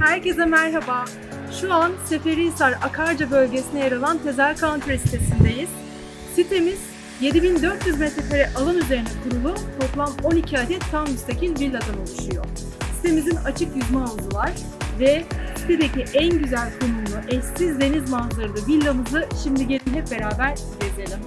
Herkese merhaba. Şu an Seferihisar Akarca bölgesine yer alan Tezel Country sitesindeyiz. Sitemiz 7400 metrekare alan üzerine kurulu toplam 12 adet tam müstakil villadan oluşuyor. Sitemizin açık yüzme havuzu var ve sitedeki en güzel konumlu eşsiz deniz manzaralı villamızı şimdi gelin hep beraber gezelim.